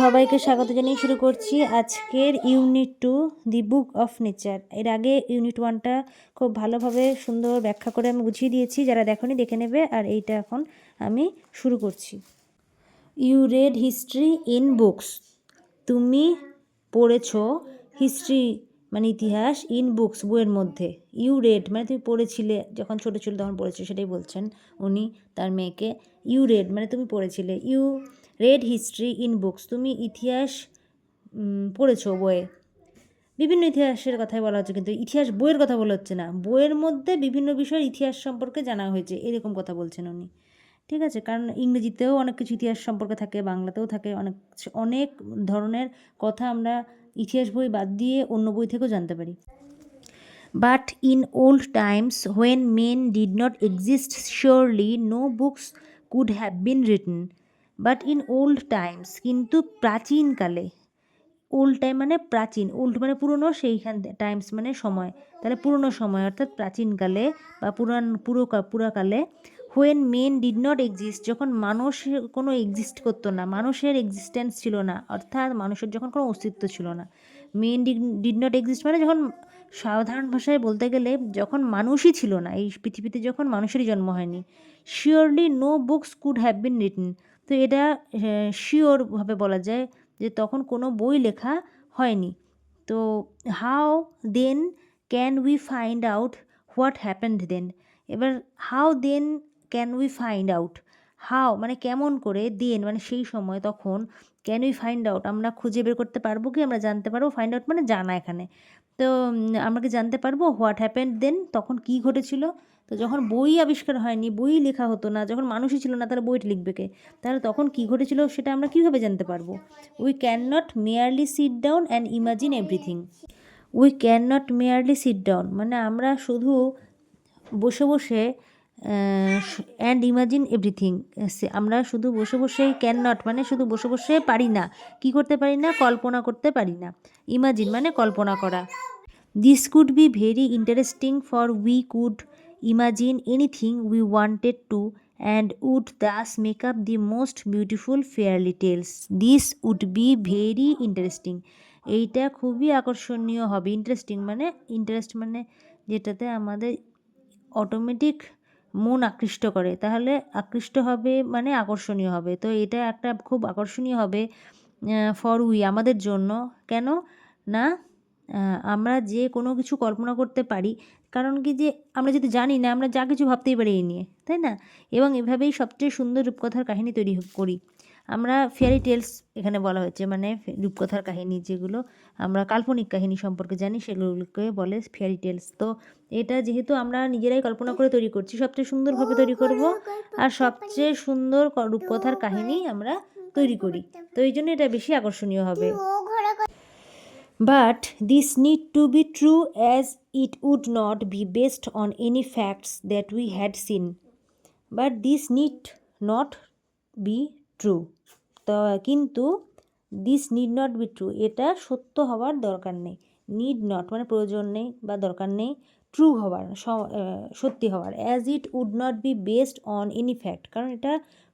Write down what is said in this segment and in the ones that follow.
সবাইকে স্বাগত জানিয়ে শুরু করছি আজকের unit two the book of nature এর আগে ইউনিট ওয়ানটা খুব ভালোভাবে সুন্দর ব্যাখ্যা করে আমি বুঝিয়ে দিয়েছি, যারা দেখনি দেখে নেবে, আর এইটা এখন আমি শুরু করছি। You read history in books তুমি পড়েছ হিস্ট্রি মানে ইতিহাস ইন বুকস বইয়ের মধ্যে। ইউ রেড মানে তুমি পড়েছিলে, যখন ছোটো ছিল তখন পড়েছো সেটাই বলছেন উনি, তার মেয়েকে। ইউ রেড মানে তুমি পড়েছিলে। You read history in books. তুমি ইতিহাস পড়েছো বইয়ে? বিভিন্ন ইতিহাসের কথাই বলা হচ্ছে, কিন্তু ইতিহাস বইয়ের কথা বলা হচ্ছে না। বইয়ের মধ্যে বিভিন্ন বিষয়ের ইতিহাস সম্পর্কে জানা হয়েছে, এরকম কথা বলছেন উনি। ঠিক আছে? কারণ ইংরেজিতেও অনেক কিছু ইতিহাস সম্পর্কে থাকে, বাংলাতেও থাকে, অনেক অনেক ধরনের কথা আমরা ইতিহাস বই বাদ দিয়ে অন্য বই থেকেও জানতে পারি। But in old times when men did not exist, surely no books could have been written. But in old times কিন্তু প্রাচীনকালে ওল্ড টাইম মানে প্রাচীন ওল্ড মানে পুরনো সেইখান টাইমস মানে সময়। তাহলে পুরনো সময় অর্থাৎ প্রাচীনকালে বা পুরান, পুরো পুরাকালে when men did not exist যখন মানুষ কোনো এক্সিস্ট করতো না, মানুষের এক্সিস্টেন্স ছিল না, অর্থাৎ মানুষের যখন কোনো অস্তিত্ব ছিল না। মেন ডিড নট এক্সিস্ট মানে যখন সাধারণ ভাষায় বলতে গেলে যখন মানুষই ছিল না, এই পৃথিবীতে যখন মানুষেরই জন্ম হয়নি surely no books could have been written তো এটা শিওরভাবে বলা যায় যে তখন কোনো বই লেখা হয়নি। তো how then can we find out what happened then এবার how then can we find out how মানে কেমন করে দেন মানে সেই সময় তখন ক্যান উই ফাইন্ড আউট আমরা খুঁজে বের করতে পারব কি? আমরা জানতে পারব ফাইন্ড আউট মানে জানা এখানে। তো আমরা কি জানতে পারব হোয়াট হ্যাপেন্ড দেন তখন কি ঘটেছিল? তো যখন বই আবিষ্কার হয়নি, বই লেখা হতো না, যখন মানুষই ছিল না, তারা বইটা লিখবে কে? তাহলে তখন কি ঘটেছিল সেটা আমরা কীভাবে জানতে পারব? We can not merely sit down and imagine everything we can not merely sit down মানে আমরা শুধু বসে বসে অ্যান্ড ইমাজিন এভরিথিং আমরা শুধু বসে বসেই ক্যান নট মানে শুধু বসে বসে পারি না। কি করতে পারি না? কল্পনা করতে পারি না। ইমাজিন মানে কল্পনা করা। This could be very interesting for we could imagine anything we wanted to and would thus make up the most beautiful fairy tales this would be very interesting এইটা খুবই আকর্ষণীয় হবে। ইন্টারেস্টিং মানে ইন্টারেস্ট মানে যেটাতে আমাদের অটোমেটিক মন আকৃষ্ট করে। তাহলে আকৃষ্ট হবে মানে আকর্ষণীয় হবে। তো এটা একটা খুব আকর্ষণীয় হবে ফর উই আমাদের জন্য। কেন? না আমরা যে কোনো কিছু কল্পনা করতে পারি কারণ কি যে আমরা যদি জানি না, আমরা যা কিছু ভাবতেই পারি এই নিয়ে, তাই না? এবং এভাবেই সবচেয়ে সুন্দর রূপকথার কাহিনী তৈরি করি। আমরা ফেয়ারি টেলস এখানে বলা হয়েছে মানে রূপকথার কাহিনী যেগুলো আমরা কাল্পনিক কাহিনী সম্পর্কে জানি, সেগুলোকে বলে ফেয়ারি টেলস তো এটা যেহেতু আমরা নিজেরাই কল্পনা করে তৈরি করছি, সবচেয়ে সুন্দরভাবে তৈরি করব আর সবচেয়ে সুন্দর রূপকথার কাহিনী আমরা তৈরি করি। তো এই জন্য এটা বেশি আকর্ষণীয় হবে। But this need to be true as it would not be based on any facts that we had seen. But this need not be true. তো কিন্তু this need not be true এটা সত্য হওয়ার দরকার নেই। নিড নট মানে প্রয়োজন নেই বা দরকার নেই। ট্রু হওয়ার সত্যি হওয়ার। As it would not be based on any fact কারণ এটা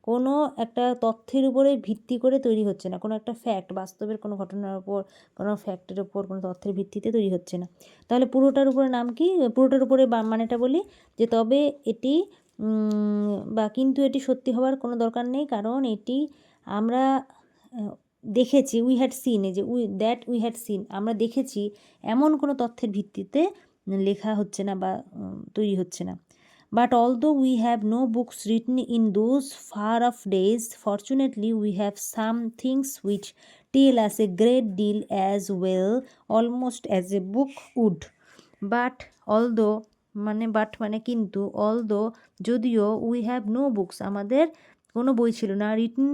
কোনো একটা তথ্যের উপরে ভিত্তি করে তৈরি হচ্ছে না। কোনো একটা ফ্যাক্ট বাস্তবের কোনো ঘটনার উপর, কোনো ফ্যাক্টের উপর কোনো তথ্যের ভিত্তিতে তৈরি হচ্ছে না। তাহলে পুরোটার উপরে নাম কি? পুরোটার উপরে মানেটা বলি যে তবে এটি বা কিন্তু এটি সত্যি হওয়ার কোনো দরকার নেই। কারণ এটি আমরা দেখেছি উই হ্যাড সিন যে we that we had seen আমরা দেখেছি এমন কোনো তথ্যের ভিত্তিতে লেখা হচ্ছে না বা তৈরি হচ্ছে না। But although we have no books written in those far off days fortunately we have some things which tell us a great deal as well almost as a book would but although মানে but মানে কিন্তু although যদিও we have no books আমাদের কোনো বই ছিল না written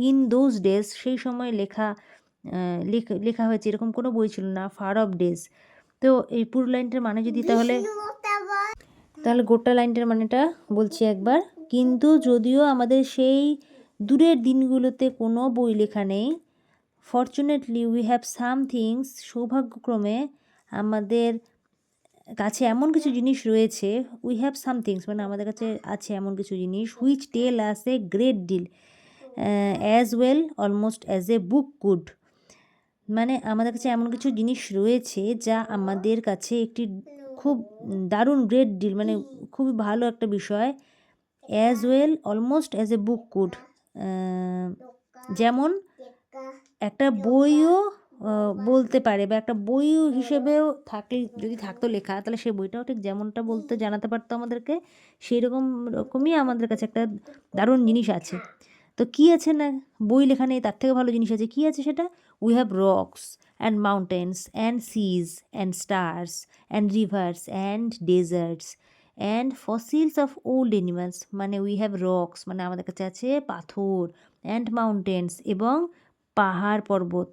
in those days সেই সময় লেখা লেখা হয়েছে এরকম কোনো বই ছিল না ফার অফ ডেজ তো এই পুরো লাইনটার মানে যদি তাহলে তাহলে গোটা লাইনটার মানেটা বলছি একবার। কিন্তু যদিও আমাদের সেই দূরের দিনগুলোতে কোনো বই লেখা নেই fortunately we have some things সৌভাগ্যক্রমে আমাদের কাছে এমন কিছু জিনিস রয়েছে উই হ্যাভ সাম থিংস মানে আমাদের কাছে আছে এমন কিছু জিনিস which tell us a great deal as well almost as a book could মানে আমাদের কাছে এমন কিছু জিনিস রয়েছে যা আমাদের কাছে একটি খুব দারুণ গ্রেট ডিল মানে খুবই ভালো একটা বিষয়। As well almost as a book could যেমন একটা বইও বলতে পারে বা একটা বই হিসেবেও থাকলে, যদি থাকতো লেখা, তাহলে সেই বইটাও ঠিক যেমনটা বলতে জানাতে পারতো আমাদেরকে সেই রকম রকমই আমাদের কাছে একটা দারুণ জিনিস আছে। তো কী আছে না, বই লেখা নেই, তার থেকে ভালো জিনিস আছে, কী আছে সেটা? We have rocks and mountains and seas and stars and rivers and deserts and fossils of old animals মানে উই হ্যাভ রক্স মানে আমাদের কাছে আছে পাথর অ্যান্ড মাউন্টেন্স এবং পাহাড় পর্বত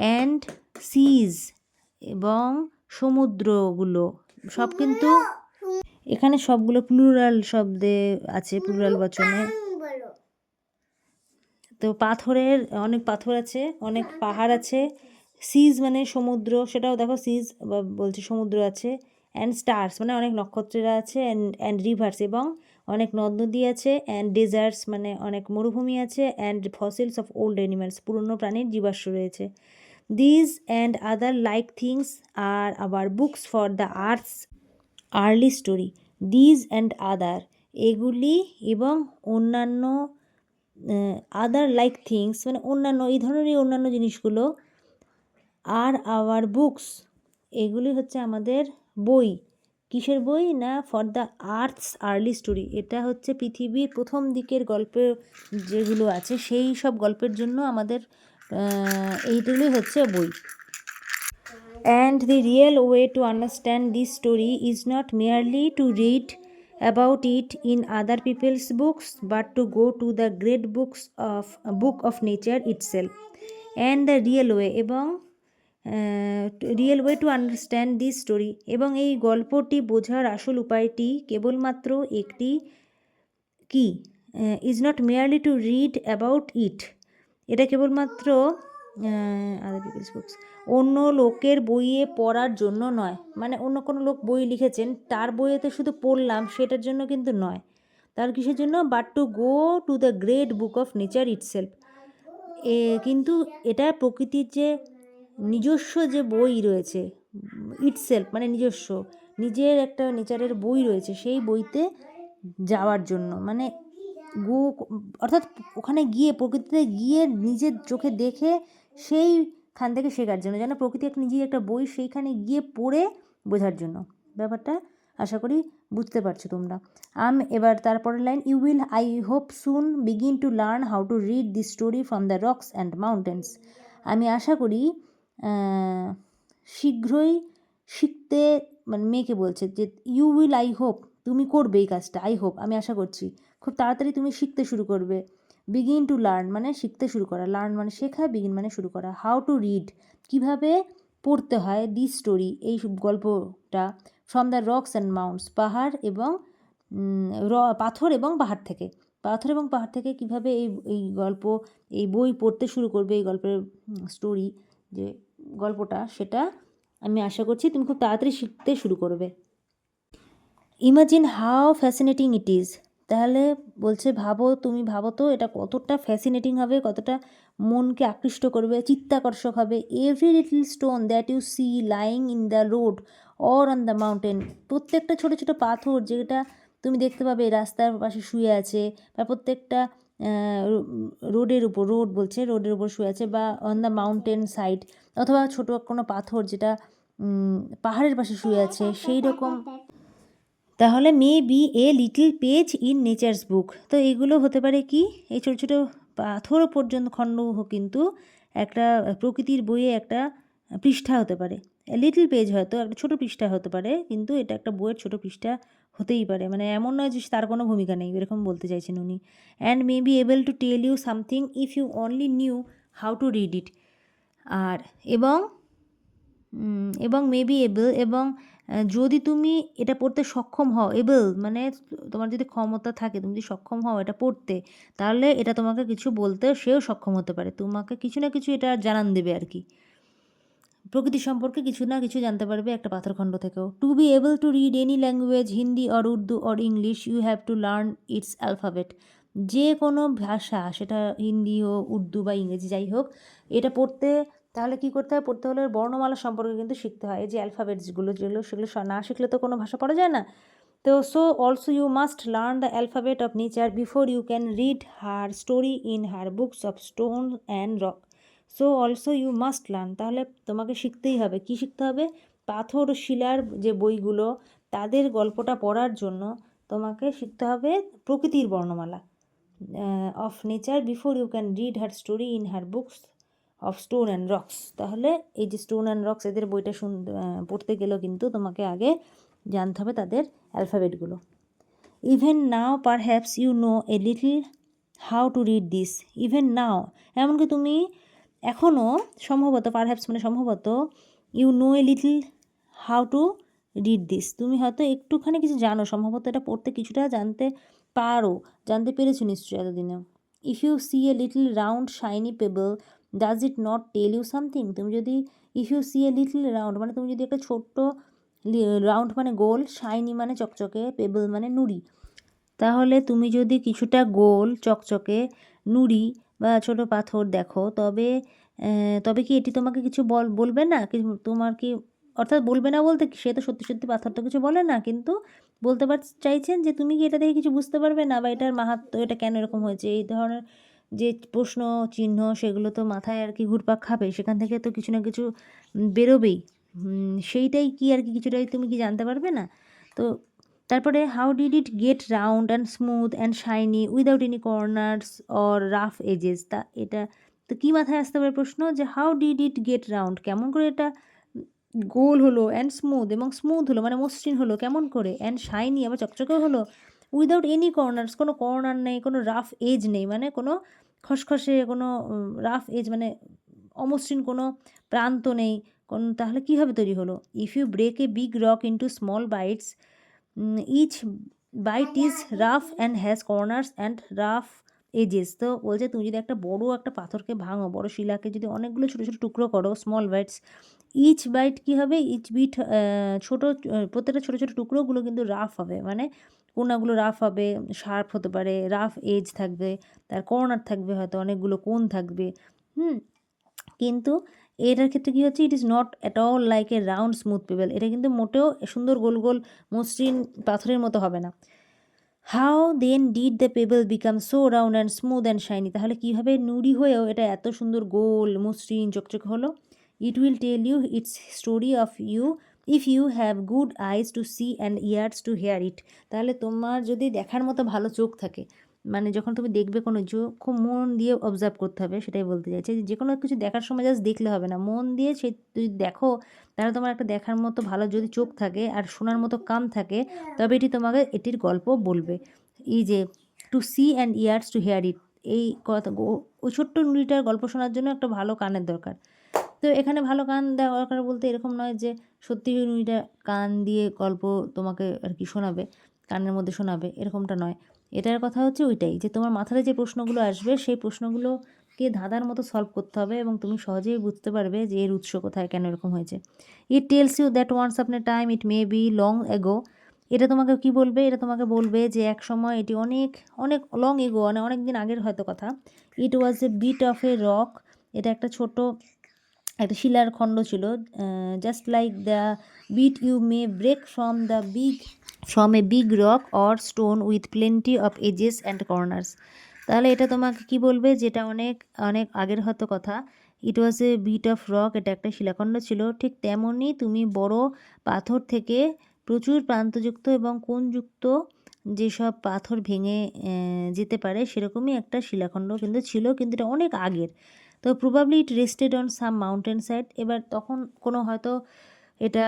অ্যান্ড সিজ এবং সমুদ্রগুলো। সব কিন্তু এখানে সবগুলো প্লুরাল শব্দে আছে প্লুরাল বচনে। তো পাথরের, অনেক পাথর আছে, অনেক পাহাড় আছে সিজ মানে সমুদ্র, সেটাও দেখো সিজ বলছে সমুদ্র আছে অ্যান্ড স্টার্স মানে অনেক নক্ষত্রেরা আছে অ্যান্ড অ্যান্ড রিভার্স এবং অনেক নদ নদী আছে অ্যান্ড ডেজার্টস মানে অনেক মরুভূমি আছে and fossils of old animals পুরনো প্রাণীর জীবাশ্ম রয়েছে। These and other like things are আবার books for the earth's early story these and other এগুলি এবং অন্যান্য আদার লাইক থিংস মানে অন্যান্য, এই ধরনের অন্যান্য জিনিসগুলো আর আওয়ার বুকস, এগুলি হচ্ছে আমাদের বই। কিসের বই না for the earth's early story? এটা হচ্ছে পৃথিবীর প্রথম দিকের গল্প যেগুলো আছে, সেই সব গল্পের জন্য আমাদের এইটুলি হচ্ছে বই। And the real way to understand this story is not merely to read about it in other people's books but to go to the great books of book of nature itself and the real way এবং real way to understand this story. এবং এই গল্পটি বোঝার আসল উপায়টি কেবলমাত্র একটি কি? Is not merely to read about it এটা কেবলমাত্র অন্য লোকের বইয়ে পড়ার জন্য নয়। মানে অন্য কোনো লোক বই লিখেছেন, তার বইয়েতে শুধু পড়লাম, সেটার জন্য কিন্তু নয়। তার কিসের জন্য? But to go to the great book of nature itself কিন্তু এটা প্রকৃতির যে নিজস্ব যে বই রয়েছে ইটসেলফ মানে নিজস্ব, নিজের একটা নেচারের বই রয়েছে, সেই বইতে যাওয়ার জন্য। মানে গো, অর্থাৎ ওখানে গিয়ে, প্রকৃতিতে গিয়ে নিজের চোখে দেখে সেইখান থেকে শেখার জন্য, যেন প্রকৃতি একটা নিজের একটা বই সেইখানে গিয়ে পড়ে বোঝার জন্য। ব্যাপারটা আশা করি বুঝতে পারছ তোমরা। আম, এবার তারপরের line you will I hope soon begin to learn how to read this story from the rocks and mountains আমি আশা করি শীঘ্রই শিখতে মানে মেয়েকে বলছে যে ইউ উইল আই হোপ তুমি করবে এই কাজটা আই হোপ আমি আশা করছি। খুব তাড়াতাড়ি তুমি শিখতে শুরু করবে। বিগিন টু লার্ন মানে শিখতে শুরু করা। লার্ন মানে শেখা বিগিন মানে শুরু করা। হাউ টু রিড কীভাবে পড়তে হয় দি স্টোরি এই গল্পটা। From the rocks and mounts পাহাড় এবং র- পাথর এবং পাহাড় থেকে। পাথর এবং পাহাড় থেকে কীভাবে এই এই গল্প, এই বই পড়তে শুরু করবে, এই গল্পের স্টোরি যে গল্পটা, সেটা আমি আশা করছি তুমি খুব তাড়াতাড়ি শিখতে শুরু করবে। Imagine how fascinating it is তাহলে বলছে, ভাবো, তুমি ভাবো তো, এটা কতটা ফ্যাসিনেটিং হবে, কতটা মনকে আকৃষ্ট করবে, চিত্তাকর্ষক হবে। Every little stone that you see lying in the road or on the mountain প্রত্যেকটা ছোটো ছোটো পাথর যেটা তুমি দেখতে পাবে, রাস্তার পাশে শুয়ে আছে, বা প্রত্যেকটা রোডের উপর, রোড বলছে, রোডের উপর শুয়ে আছে বা অন দ্য মাউন্টেন সাইড অথবা ছোটো কোনো পাথর যেটা পাহাড়ের পাশে শুয়ে আছে, সেই রকম। তাহলে may be a little page in nature's book তো এগুলো হতে পারে কি? এই ছোটো ছোটো পাথর পর্যন্ত খণ্ড কিন্তু একটা প্রকৃতির বইয়ে একটা পৃষ্ঠা হতে পারে। লিটল পেজ হয়তো, একটা ছোটো পৃষ্ঠা হতে পারে, কিন্তু এটা একটা বইয়ের ছোটো পৃষ্ঠা হতেই পারে। মানে এমন নয় যে তার কোনো ভূমিকা নেই, এরকম বলতে চাইছেন উনি। And may be able to tell you something if you only knew how to read it আর এবং এবং মেবি এবল এবং যদি তুমি এটা পড়তে সক্ষম হও এবল মানে তোমার যদি ক্ষমতা থাকে, তুমি যদি সক্ষম হও এটা পড়তে, তাহলে এটা তোমাকে কিছু বলতে সেও সক্ষম হতে পারে। তোমাকে কিছু না কিছু এটা জানান দেবে আর কি। প্রকৃতি সম্পর্কে কিছু না কিছু জানতে পারবে একটা পাথরখণ্ড থেকেও। To be able to read any language Hindi or Urdu or English you have to learn its alphabet যে কোনো ভাষা, সেটা হিন্দি হোক, উর্দু বা ইংরেজি যাই হোক, এটা পড়তে, তাহলে কী করতে হয়? পড়তে হলে বর্ণমালা সম্পর্কে কিন্তু শিখতে হয়। এই যে অ্যালফাবেটসগুলো যেগুলো, সেগুলো না শিখলে তো কোনো ভাষা পড়া যায় না। তো so also you must learn the alphabet of nature before you can read her story in her books of stone and rock so also you must learn তাহলে তোমাকে শিখতেই হবে। কি শিখতে হবে? পাথর, শিলার যে বইগুলো, তাদের গল্পটা পড়ার জন্য তোমাকে শিখতে হবে প্রকৃতির বর্ণমালা। Of nature before you can read her story in her books of stone and rocks তাহলে এই যে স্টোন অ্যান্ড রক্স এদের বইটা শুন পড়তে গেলেও কিন্তু তোমাকে আগে জানতে হবে তাদের অ্যালফাবেটগুলো even now perhaps you know a little how to read this even now এমনকি তুমি এখনও সম্ভবত পারহ্যাপস মানে সম্ভবত you know a little how to read this তুমি হয়তো একটুখানি কিছু জানো, সম্ভবত এটা পড়তে কিছুটা জানতে পারো, জানতে পেরেছ নিশ্চয়ই এতদিনে। If you see a little round shiny pebble does it not tell you something তুমি যদি if you see a little round মানে তুমি যদি একটা ছোট্ট রাউন্ড মানে গোল শাইনি মানে চকচকে পেবল মানে নুড়ি। তাহলে তুমি যদি কিছুটা গোল, চকচকে, নুড়ি বা ছোট পাথর দেখো, তবে তবে কি এটি তোমাকে কিছু বল, বলবে না? কি তোমার কি, অর্থাৎ বলবে না বলতে সে তো সত্যি সত্যি পাথর তো কিছু বলে না, কিন্তু বলতে পার, চাইছেন যে তুমি কি এটা দেখে কিছু বুঝতে পারবে না? বা এটার মাহাত্ম্য, এটা কেন এরকম হয়েছে? এই ধরনের যে প্রশ্ন, চিহ্ন, সেগুলো তো মাথায় আর কি ঘুরপাক খাবে, সেখান থেকে তো কিছু না কিছু বেরোবেই। সেইটাই কি আর কি, কিছুটাই তুমি কি জানতে পারবে না? তো তারপরে how did it get round and smooth and shiny without any corners or rough edges তা এটা, তো কী মাথায় আসতে পারে প্রশ্ন? যে how did it get round কেমন করে এটা গোল হলো অ্যান্ড স্মুথ এবং স্মুথ হলো মানে মসৃণ হলো, কেমন করে? অ্যান্ড শাইনি আবার চকচকে হলো? উইদাউট এনি কর্নার্স কোনো কর্নার নেই, কোনো রাফ এজ নেই মানে কোনো খসখসে, কোনো রাফ এজ মানে অমসৃণ কোনো প্রান্ত নেই। কোন, তাহলে কীভাবে তৈরি হলো? If you break a big rock into small bits each bit is rough and has corners and rough edges তো বলছে, তুমি যদি একটা বড় একটা পাথরকে ভাঙো, বড় শিলাকে যদি অনেকগুলো ছোটো ছোটো টুকরো করো স্মল বাইটস ইচ বাইট কী হবে? ইচ বিট ছোটো প্রত্যেকটা ছোটো ছোটো টুকরোগুলো কিন্তু রাফ হবে। মানে কোনাগুলো রাফ হবে শার্প হতে পারে রাফ এজ থাকবে, তার কর্নার থাকবে, হয়তো অনেকগুলো কোণ থাকবে। হুম, কিন্তু এটার ক্ষেত্রে কী হচ্ছে? It is not at all like a round smooth pebble এটা কিন্তু মোটেও সুন্দর গোল গোল, মসৃণ পাথরের মতো হবে না। How then did the pebble become so round and smooth and shiny তাহলে কীভাবে নুড়ি হয়েও এটা এত সুন্দর গোল, মসৃণ, চকচকে হলো? It will tell you its story of you if you have good eyes to see and ears to hear it তাহলে তোমার যদি দেখার মতো ভালো চোখ থাকে মানে যখন তুমি দেখবে কোনো কিছু খুব মন দিয়ে অবজার্ভ করতে হবে, সেটাই বলতে চাইছি। যে কোনো কিছু দেখার সময় জাস্ট দেখলে হবে না। মন দিয়ে সে যদি দেখো, তাহলে তোমার একটা দেখার মতো ভালো যদি চোখ থাকে আর শোনার মতো কান থাকে, তবে এটি তোমাকে এটির গল্প বলবে। এই যে to see and ears to hear it এই কথা ওই ছোট্ট নুড়িটার গল্প শোনার জন্য একটা ভালো কানের দরকার। তো এখানে ভালো কান দেওয়া দরকার বলতে এরকম নয় যে, সত্যি নুড়িটা কান দিয়ে গল্প তোমাকে আর কি শোনাবে, কানের মধ্যে শোনাবে, এরকমটা নয়। এটার কথা হচ্ছে ওইটাই যে তোমার মাথায় যে প্রশ্নগুলো আসবে, সেই প্রশ্নগুলোকে ধাঁধার মতো সলভ করতে হবে এবং তুমি সহজেই বুঝতে পারবে যে এর উৎস কোথায়, কেন এরকম হয়েছে। It tells you that once upon time it may be long ago এটা তোমাকে কি বলবে? এটা তোমাকে বলবে যে এক সময় এটি অনেক অনেক লং এগো মানে অনেক দিন আগের হয়তো কথা। It was a bit of a rock এটা একটা ছোট, একটা শিলার খণ্ড ছিল। Just like the bit you may break from the big from a big rock or stone with plenty of edges and corners তাহলে এটা তোমাকে কি বলবে? যেটা অনেক অনেক আগের হয়তো কথা। It was a bit of rock এটা একটা শিলাখণ্ড ছিল। ঠিক তেমনই তুমি বড় পাথর থেকে প্রচুর প্রান্তযুক্ত এবং কোণযুক্ত যেসব পাথর ভেঙে যেতে পারে, সেরকমই একটা শিলাখণ্ড কিন্তু ছিল, কিন্তু এটা অনেক আগের। তো probably it rested on some mountain side এবার তখন কোনো হয়তো এটা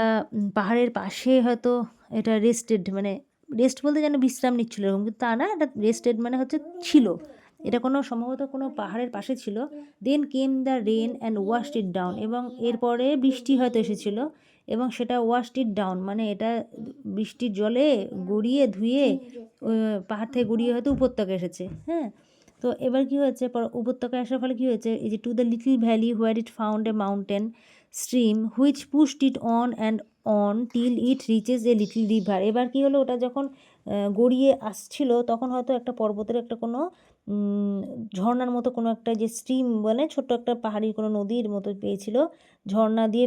পাহাড়ের পাশে হয়তো এটা রেস্টেড মানে রেস্ট বলতে যেন বিশ্রাম নিচ্ছিল এরকম, কিন্তু তা না, এটা রেস্টেড মানে হচ্ছে ছিল। এটা কোনো সম্ভবত কোনো পাহাড়ের পাশে ছিল। Then came the rain and wash it down এবং এরপরে বৃষ্টি হয়তো এসেছিল এবং সেটা ওয়াশ ইট ডাউন মানে এটা বৃষ্টির জলে গড়িয়ে ধুয়ে পাহাড় থেকে গড়িয়ে হয়তো উপত্যকা এসেছে হ্যাঁ? তো এবার কি হয়েছে উপত্যকায় আসার ফলে কী হয়েছে, এই যে to the little valley where it found a mountain stream which pushed it on and on till it reaches a little river এবার কি হলো? ওটা যখন গড়িয়ে আসছিল তখন হয়তো একটা পর্বতের একটা কোনো উম, ঝর্ণার মতো কোনো একটা যে স্ট্রিম মানে ছোট্ট একটা পাহাড়ি কোনো নদীর মতো পেয়েছিল। ঝর্ণা দিয়ে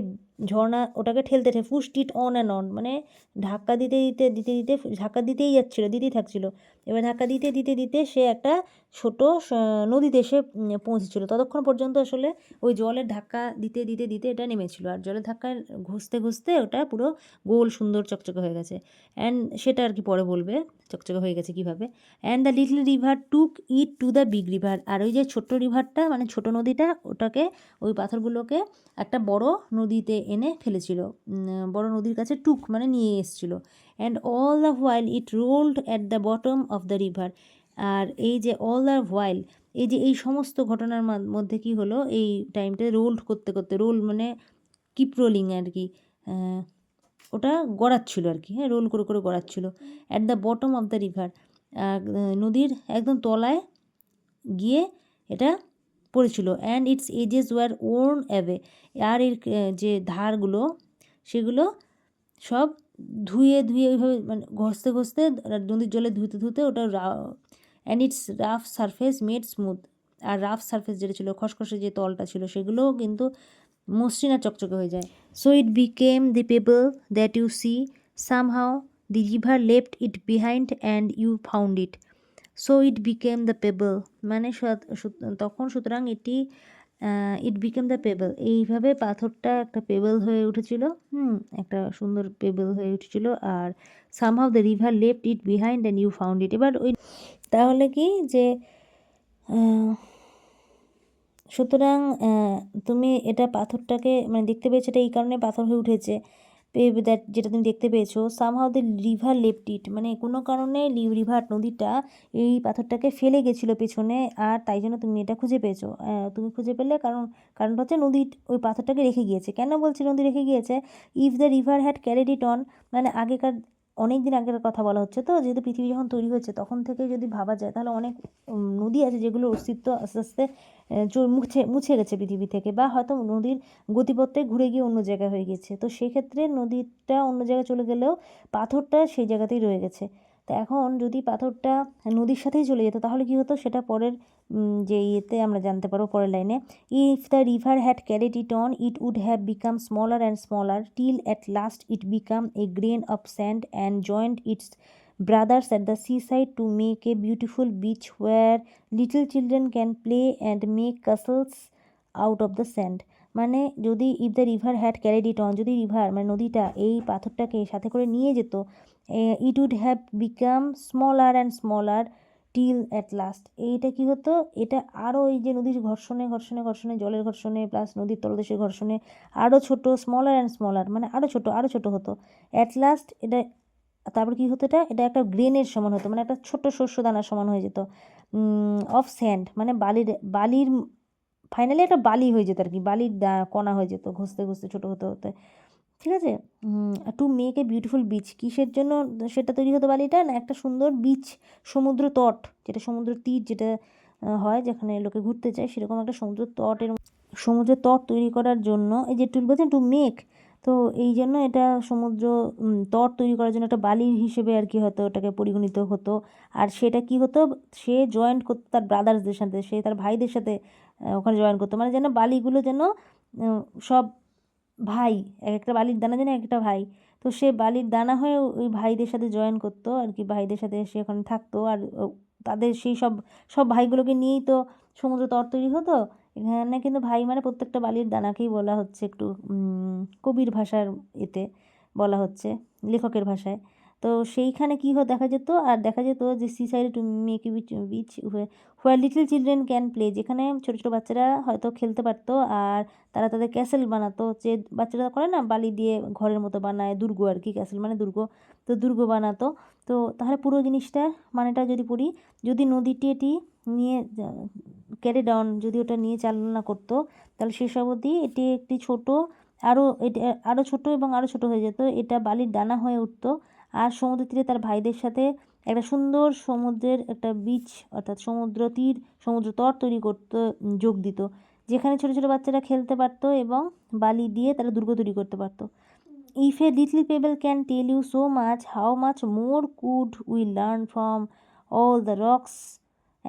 ঝর্ণা ওটাকে ঠেলতে ঠেলে pushed it on and on মানে ধাক্কা দিতে দিতে দিতে দিতে ধাক্কা দিতেই যাচ্ছিল দিতেই থাকছিল। এবার ধাক্কা দিতে দিতে দিতে সে একটা ছোট স- নদীতে উম, পৌঁছেছিল। ততক্ষণ পর্যন্ত আসলে ওই জলের ধাক্কা দিতে দিতে দিতে এটা নেমেছিল। আর জলের ধাক্কায় ঘষতে ঘষতে ওটা পুরো গোল সুন্দর চকচকে হয়ে গেছে। অ্যান্ড সেটা আর কি পরে বলবে চকচকে হয়ে গেছে কীভাবে? And the little river took it to the big river আর ওই যে ছোট্ট রিভারটা মানে ছোট নদীটা ওটাকে ওই পাথরগুলোকে একটা বড় নদীতে এনে ফেলেছিল। বড় নদীর কাছে টুক মানে নিয়ে এসেছিল। And all the while it rolled at the bottom of the river আর এই যে অল দ্য হোয়াইল এই যে এই সমস্ত ঘটনার মধ্যে কি হলো? এই টাইমটা রোল্ড করতে করতে রোল মানে কিপ রোলিং আর কি ওটা গড়াচ্ছিল আর কি হ্যাঁ রোল করে করে গড়াচ্ছিল at the bottom of the river নদীর একদম তলায় গিয়ে এটা পড়েছিল and its edges were worn away আর এর যে ধারগুলো, সেগুলো সব ধুয়ে ধুয়ে ওইভাবে মানে ঘষতে ঘষতে নদীর জলে ধুতে ধুতে ওটা and its rough surface made smooth R rough surface যেটা ছিল, খসখসে যে তলটা ছিল, সেগুলোও কিন্তু মসৃণ আর চকচকে হয়ে যায়। So it became the pebble that you see some somehow the river left it behind and you found it so it became the pebble মানে তখন সুতরাং এটি ইট বিকেম দ্য পেবল এইভাবে পাথরটা একটা পেবল হয়ে উঠেছিল, হুম, একটা সুন্দর পেবল হয়ে উঠেছিল আর somehow the river left it behind and you found it এবার ওই তাহলে কি যে সুতরাং তুমি এটা পাথরটাকে মানে দেখতে পেয়েছ, এটা এই কারণে পাথর হয়ে উঠেছে। দ্যাট যেটা তুমি দেখতে পেয়েছ somehow the river left it মানে কোনো কারণে রিভার নদীটা এই পাথরটাকে ফেলে গেছিল পেছনে, আর তাই জন্য তুমি এটা খুঁজে পেয়েছ। তুমি খুঁজে পেলে কারণ, কারণটা হচ্ছে নদী ওই পাথরটাকে রেখে গিয়েছে। কেন বলছি নদী রেখে গিয়েছে? If the river had carried it on মানে আগেকার, অনেক দিন আগের কথা বলা হচ্ছে তো, যেহেতু পৃথিবী যখন তৈরি হয়েছে, তখন থেকে যদি ভাবা যায়, তাহলে অনেক নদী আছে যেগুলোর অস্তিত্ব আস্তে আস্তে মুছে মুছে গেছে পৃথিবী থেকে বা হয়তো নদীর গতিপথে ঘুরে গিয়ে অন্য জায়গায় হয়ে গেছে তো সেক্ষেত্রে নদীটা অন্য জায়গায় চলে গেলেও পাথরটা সেই জায়গাতেই রয়ে গেছে। তো এখন যদি পাথরটা নদীর সাথেই চলে যেত, তাহলে কি হতো? সেটা পরের যে ইয়েতে আমরা জানতে পারব পরের লাইনে। If the river had carried it on it would have become smaller and smaller till at last it became a grain of sand and joined its brothers at the seaside to make a beautiful beach where little children can play and make castles out of the sand. মানে যদি if the river had carried it on যদি river মানে নদীটা, এই পাথরটাকে সাথে করে নিয়ে যেত it would have become smaller and smaller till at last এইটা কি হতো? এটা আরও এই যে নদীর ঘর্ষণে ঘর্ষণে ঘর্ষণে, জলের ঘর্ষণে প্লাস নদীর তলদেশের ঘর্ষণে আরও ছোট স্মলার অ্যান্ড স্মলার মানে আরও ছোট আরও ছোট হতো। অ্যাট লাস্ট এটা তারপর কি হতো এটা? এটা একটা গ্রেনের সমান হতো মানে একটা ছোট শস্য দানার সমান হয়ে যেত। অফ স্যান্ড মানে বালির বালির ফাইনালি একটা বালি হয়ে যেত আর কি বালির কণা হয়ে যেত, ঘষতে ঘষতে ছোটো হতে হতে। ঠিক আছে? To make a beautiful beach কিসের জন্য সেটা তৈরি হতো বালিটা? না, একটা সুন্দর বিচ সমুদ্র তট, যেটা সমুদ্র তীর যেটা হয়, যেখানে লোকে ঘুরতে চায় সেরকম একটা সমুদ্র তটের সমুদ্রের তট তৈরি করার জন্য, এই যে টু বলছেন টু মেক তো এই জন্য এটা সমুদ্র তট তৈরি করার জন্য একটা বালি হিসেবে আর কি হয়তো ওটাকে পরিগণিত হতো। আর সেটা কি হতো? সে জয়েন্ট করতো তার ব্রাদার্সদের সাথে, সে তার ভাইদের সাথে ওখানে জয়েন করতো। মানে যেন বালিগুলো যেন সব ভাই, এক একটা বালির দানা যেন এক একটা ভাই। তো সে বালির দানা হয়ে ওই ভাইদের সাথে জয়েন করতো আর কি, ভাইদের সাথে সে ওখানে থাকতো। আর তাদের সেই সব সব ভাইগুলোকে নিয়েই তো সমুদ্র তর তৈরি হতো। এখানে কিন্তু ভাই মানে প্রত্যেকটা বালির দানাকেই বলা হচ্ছে একটু কবির ভাষার এতে বলা হচ্ছে, লেখকের ভাষায়। তো সেইখানে কী হতো দেখা যেত, আর দেখা যেত যে সি সাইডে make beach beach where little children can play যেখানে ছোটো ছোটো বাচ্চারা হয়তো খেলতে পারতো, আর তারা তাদের ক্যাসেল বানাতো, যে বাচ্চারা করে না বালি দিয়ে ঘরের মতো বানায়, দুর্গ আর কি ক্যাসেল মানে দুর্গ, তো দুর্গ বানাতো। তো তাহলে পুরো জিনিসটা মানেটা যদি পড়ি, যদি নদীটি এটি নিয়ে ক্যারি ডাউন যদি ওটা নিয়ে চালনা করতো, তাহলে শেষ অবধি এটি একটি ছোট আরও এটা আরও ছোট এবং আরও ছোট হয়ে যেত। এটা বালির ডানা হয়ে উঠতো। আর সমুদ্র তীরে তার ভাইদের সাথে একটা সুন্দর সমুদ্রের একটা বিচ অর্থাৎ সমুদ্র তীর, সমুদ্র তট তৈরি করতে, যোগ দিত। যেখানে ছোটো ছোটো বাচ্চারা খেলতে পারতো এবং বালি দিয়ে তারা দুর্গ তৈরি করতে পারতো। If a little pebble can tell you so much, how much more could we learn from all the rocks?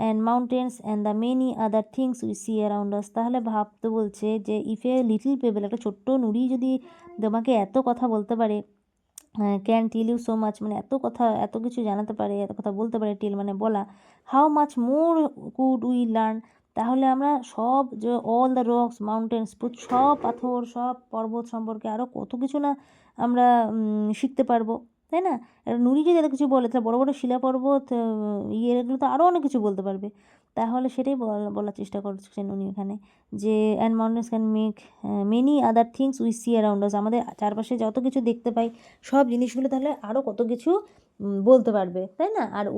And mountains and the many other things we see around us. তাহলে ভাবতে বলছে যে ইফ এ লিটল পেবেল একটা ছোট্ট নুড়ি যদি তোমাকে এত কথা বলতে পারে can tell you so much মানে এত কথা, এত কিছু জানাতে পারে, এত কথা বলতে পারে টিল মানে বলা how much more could we learn তাহলে আমরা সব যে অল দ্য রকস মাউন্টেন্স সব পাথর, সব পর্বত সম্পর্কে আরও কত কিছু না আমরা শিখতে পারব। তাই না? নুড়ি যদি এত কিছু বলে, তাহলে বড় বড় শিলা পর্বত ইয়ে এগুলো তো আরও অনেক কিছু বলতে পারবে। তাহলে সেটাই বলা- বলার চেষ্টা করছেন উনি এখানে যে and mountains can make many other things we see around us আমাদের চারপাশে যত কিছু দেখতে পাই, সব জিনিসগুলো তাহলে আরও কত কিছু বলতে পারবে, তাই না? আর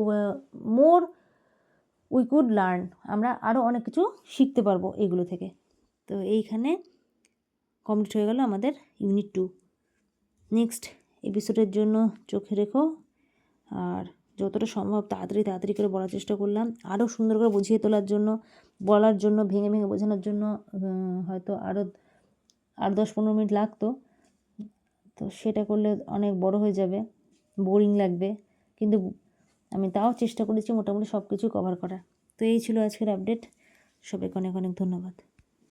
মোর উই কুড লার্ন আমরা আরও অনেক কিছু শিখতে পারব এগুলো থেকে। তো এইখানে কমপ্লিট হয়ে গেল আমাদের ইউনিট টু নেক্সট এপিসোডের জন্য চোখে রেখো। আর যতটা সম্ভব তাড়াতাড়ি তাড়াতাড়ি করে বলার চেষ্টা করলাম। আরও সুন্দর করে বুঝিয়ে তোলার জন্য, বলার জন্য, ভেঙে ভেঙে বোঝানোর জন্য হয়তো আরও আট দশ পনেরো মিনিট লাগতো। তো সেটা করলে অনেক বড় হয়ে যাবে, বোরিং লাগবে। কিন্তু আমি তাও চেষ্টা করেছি মোটামুটি সব কিছু কভার করার। তো এই ছিল আজকের আপডেট সবাইকে অনেক অনেক ধন্যবাদ।